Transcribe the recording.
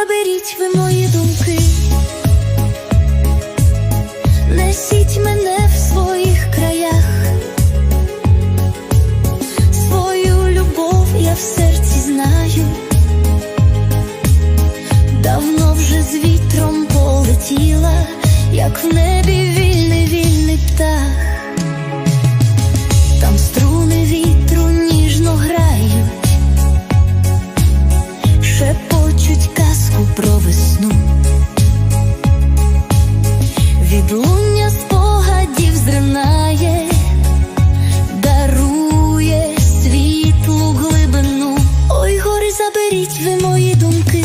заберіть ви мої думки, несіть мене в своїх краях, свою любов я в серці знаю, давно вже з вітром полетіла, як в небі заберіть ви мої думки,